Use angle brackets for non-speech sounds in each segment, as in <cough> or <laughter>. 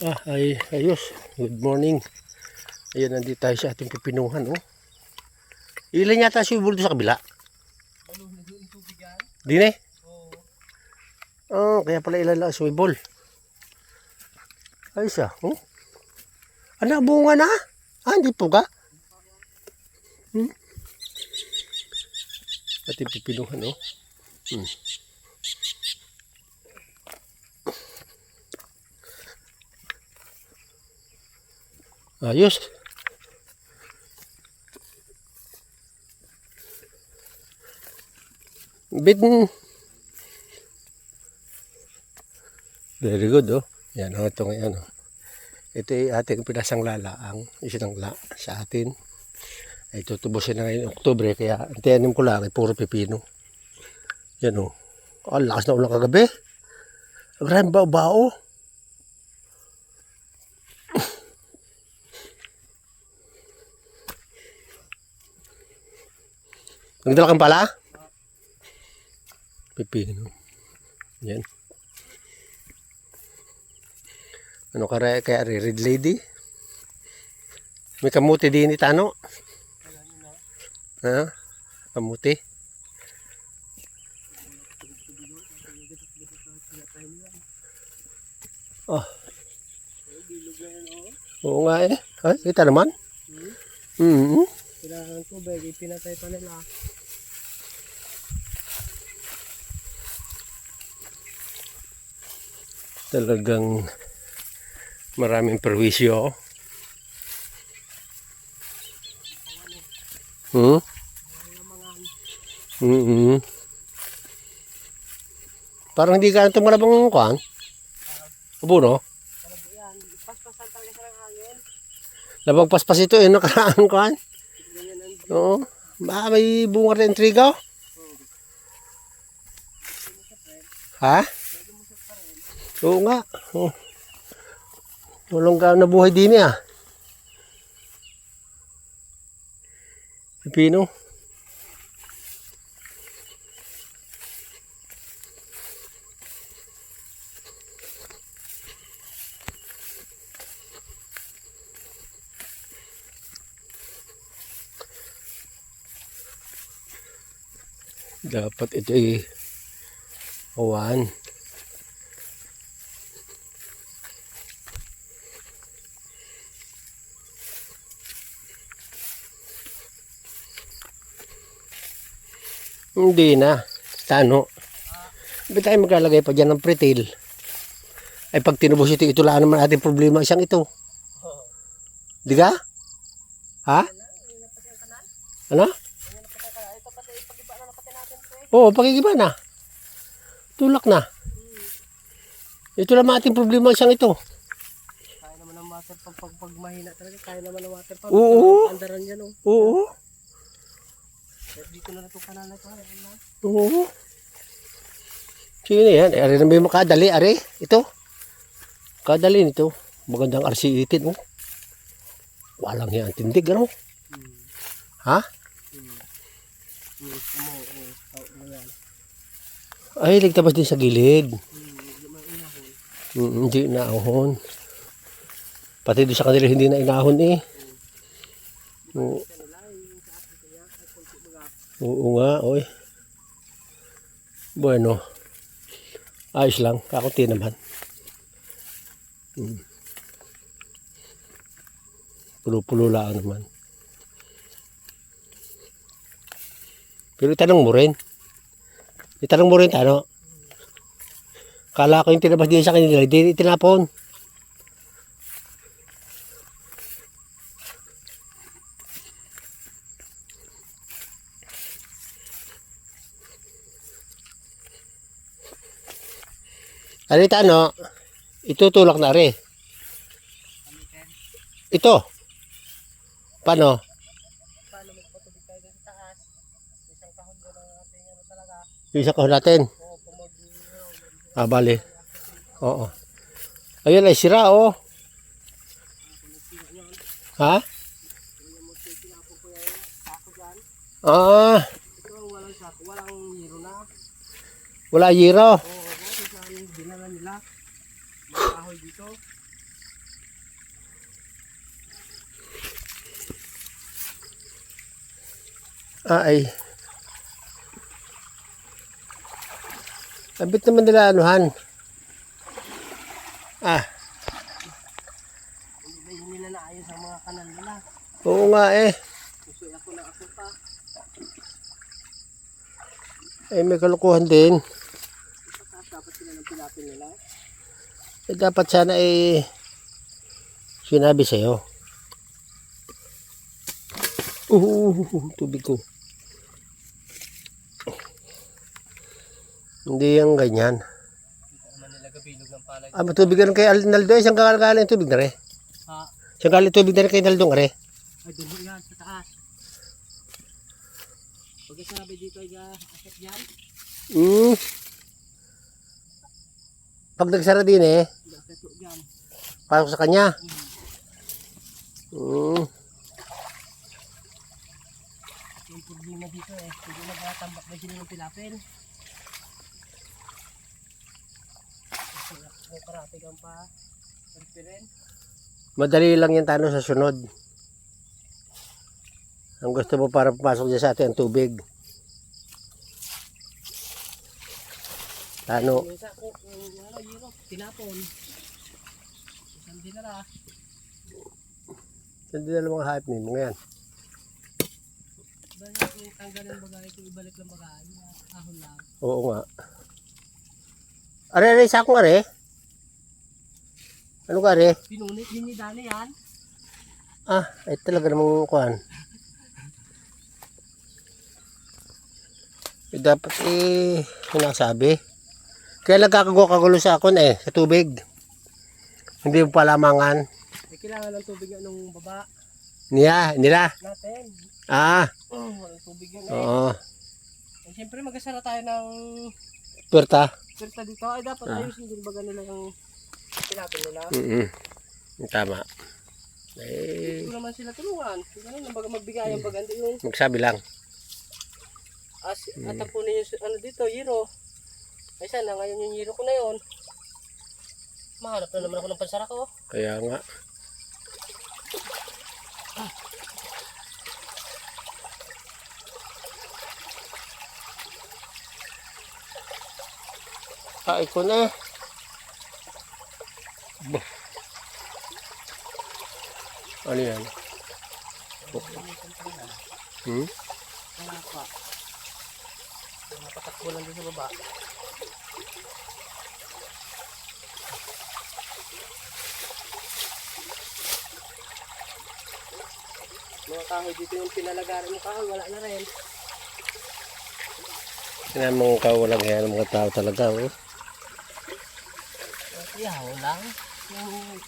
Ah, ay, ayos. Good morning. Ayan, nandito tayo sa ating pipinuhan, oh. Ilan yata si Bulto sa kabila? Di na eh? Oh, kaya pala ilan lang sumibol. Ayos ah, oh. Ano, bunga na? Ah, hindi po ka? Hmm? Ating pipinuhan, oh. Hmm. Ayos. Bit Very good oh. Yan oh, ito ngayon oh. Ito ay ating pinasangla ang isinangla sa atin. Ay tutubusin na ngayon Oktubre kaya antiyanin ko lang ay puro pipino. Yan oh. Ang lakas na ulang kagabi. Grabe bao-bao. Nagdala kang pala? Pipino. Yan. Ano ka kaya rin, red lady? May kamuti din ni Tano? Ha? Kamuti? Oh. Oo nga eh. Ay, kita naman. Mm-hmm. Kailangan ng tubig, ipinatay pa nila. talagang maraming perwisyo. Hmm? Mm -hmm. Parang hindi ka tumalabang ng kuhan. Abo, no? Talaga yan, paspasan talaga siya ng hangin. Labang paspas ito eh, nakaraan kuhan. Oo. Ba, may bunga rin trigo? Ha? Oo nga. Oh. Walang ka na buhay din eh, ah. Pipino. Dapat ito ay awan. Hindi na. Tano. Ba't tayo maglalagay pa dyan ng pretil? Ay pag tinubos ito, ito lang naman ating problema isang ito. Di ka? Ha? Ano? Ito pati ipag-iba na pati natin ito eh. Oo, pakikiba na. Tulak na. Ito lang ating problema isang ito. Kaya naman ng water pump pag, pag mahina talaga. Kaya naman ng water pump. Oo. Andaran yan oh. Oo. Kaya Dito na itong kanal na ito. Na. Oo. Sige na yan. Ari na may makadali. Ari. Ito. Kadali nito. Magandang RC itin. Oh. Walang yan. Tindig. Ano? Hmm. Ha? Hmm. Hmm. Amo, oh. Tao mo yan. Ay, ligtabas din sa gilid. Mm, hindi na ahon. Pati doon sa kanila hindi na inahon eh. Oo, oo nga, oy. Bueno. Ayos lang. Kakunti naman. Mm. Pulo-pulo lang naman. Pero itanong mo rin. Itanong mo rin, ano? Kala ko yung tinabas din sa kanila, hindi tinapon. Alita ano, itutulak na rin. Ito. Paano Yung isa kahon natin. Ah, bali. Oo. Ayun ay sira, oh. Ha? Ah. Wala yiro. dinala nila. Kahoy dito. Ah, ay. Abit naman nila anuhan. Ah, Hindi ba nila naayos ang mga kanal nila? oo nga eh. Gusto ako na ako pa. Eh, may kalukuhan din. Dapat sila ng pilapin nila. Eh, dapat sana eh, sinabi sa'yo. Uh, tubig ko. Hindi yung ganyan. Ah, matubig ka rin kay Alnaldo. Isang kakalaga yung tubig na rin. Ha? Isang kakalaga tubig na rin kay Naldo nga rin. Ay, dulo yan sa taas. Pag sabi dito ay akit yan. Hmm. Pag nagsara din eh, pasok sa kanya. Hmm. Yung problema dito eh. Hindi nagtatambak na sila ng pilapin. Ang pa. Perpirin. Madali lang yung tano sa sunod. Ang gusto mo para pumasok dyan sa atin ang tubig. Tano. Ko, ano, yero, tinapon. Isang dinala. Hindi na lang mga hype ni mga yan. Basta kung tanggalin bagay, kung ibalik lang bagay, ahon lang. Oo nga. Are, are, sa akong are. Ano ka are? Pinunit din ni Dani yan. Ah, ay talaga namang kuhan. Eh, dapat eh, sinasabi. Kaya nagkakago-kagulo sa akon eh, sa tubig. Hindi mo palamangan. May kailangan ng tubig yan nung baba Niya, nila. natin. Ah, Oh, walang tubig yan eh. oo. Eh, Siyempre magasara tayo ng Puerta. pirta dito. Ay dapat Ah. ayusin din baga nila yung tinapin nila. Mm Tama. Eh, Hindi ko naman sila tulungan. Ganun ang baga magbigay ang baga. Hindi yung magsabi lang. as, atapunin yung ano dito, yero. Ay sana ngayon yung yero ko na yon. Mahanap na naman ako ng pansara ko. Kaya nga. Ay ko na. Bah. Ano yan? Hmm? Kaya pa. Napatakbo lang din sa baba. Mga kahoy dito yung pinalagaran ng kahoy, wala na rin. Yan ang mga kawalang yan ng mga tao talaga. Oh. Ihaw lang. Yung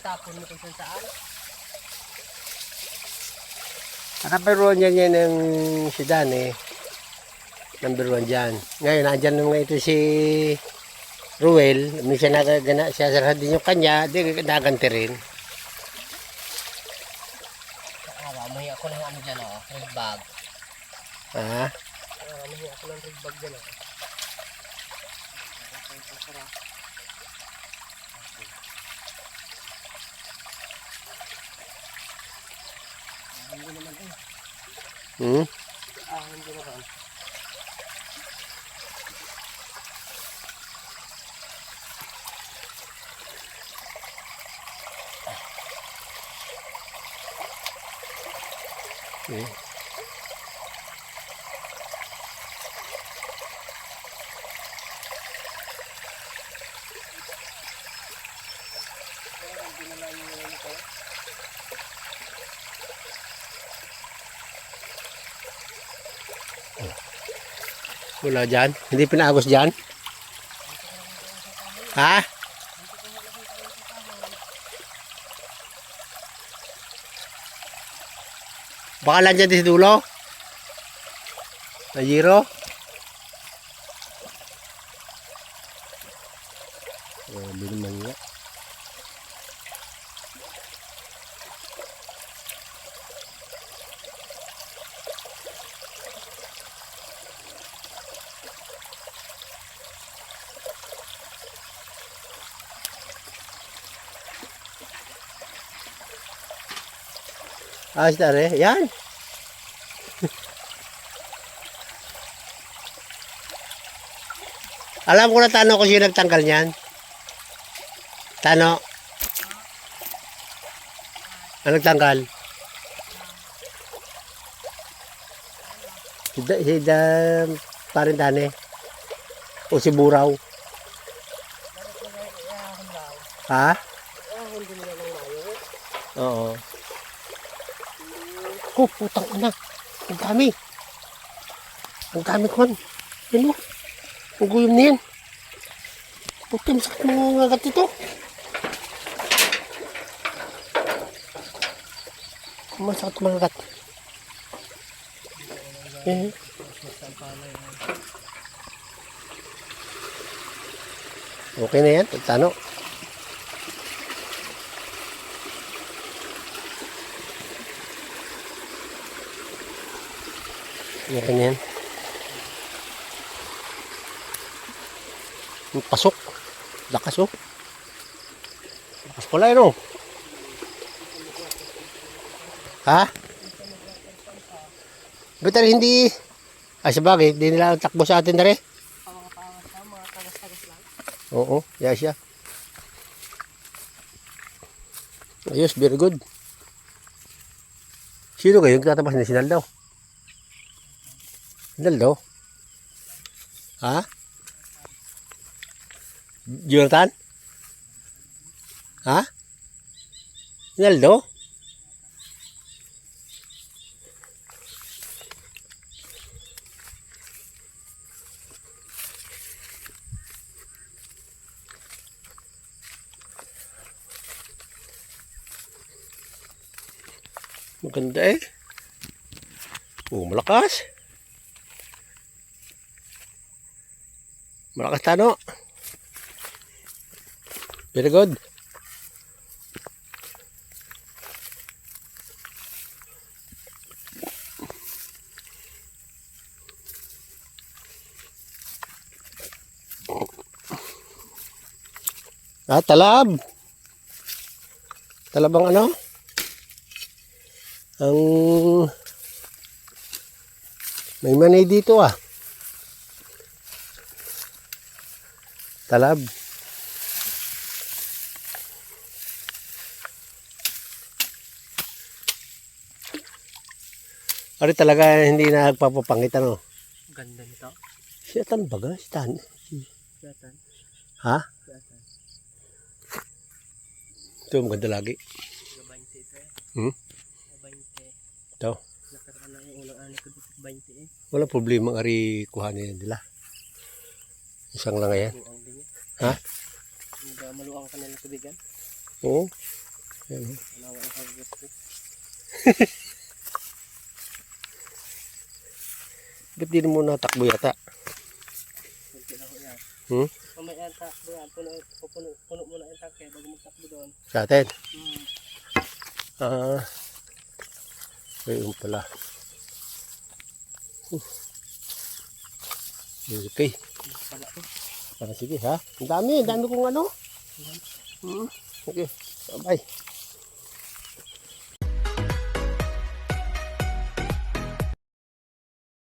tapon mo kung saan saan. Number one yan yan ang si Dan eh. Number one dyan. Ngayon, nandyan naman ito si Ruel. Minsan nagagana siya sarad din yung kanya. Di naganti rin. Araw, mahi ako ng ano dyan oh, red bag. Ha? Araw, mahi ako ng red bag dyan oh. Hindi naman eh. Hmm? Wala dyan. Hindi pinagos dyan. Ha? Baka lang dyan sa dulo. Na zero. Ayos na rin. Yan. <laughs> Alam ko na Tano kung sino nagtanggal niyan. Tano. Ang nagtanggal. Si, si da, parin Dane. O si Buraw. Ha? Oo. Oh, putang ina. Ang dami. Ang dami kon. Ano? Ang guyom na yan. Putin, sakit mga ngagat ito. Masakit mga ngagat. Eh. Okay na yan. Tano. Na yan. Yung Pasok. Lakas oh. Lakas pala yun oh. Ha? Betul hindi... Ay sabagay, hindi nila takbo sa atin na rin. Oo, yeah siya. Ayos, very good. Sino kayo? Nagtatabas ni Sinaldo? Sinaldo? Ha? Jonathan? Ha? Sinaldo? Maganda eh. Oh, malakas. Malakas tano. Very good. Ah, talab. Talab ang ano? Ang may manay dito ah. Talab. Ari talaga hindi na nagpapapangit ano. Ganda nito. Siya tan baga, si tan. Si-. Ha? Siyatan. Ito maganda lagi. 20 ito eh. Hmm? 20. Ito. Nakaraan na yung unang ani ko dito 20 eh. Wala problema ari kuhanin nila. Isang lang yan. Yan. Ha? Hindi maluang ka nila tubigan? Oo. Yan, oh. Wala wala ka gusto. Ba't di mo natakbo yata? Kunti lang ko yan. Hmm? Mamaya ang takbo yan. Puno, puno, puno mo na yung takbo bago magtakbo doon. Sa atin? Hmm. Ah. Ayun pala. Uh. Okay. Pala to. Ah, sige ha. Ang dami, ang dami kong ano. Hmm. Okay. Bye.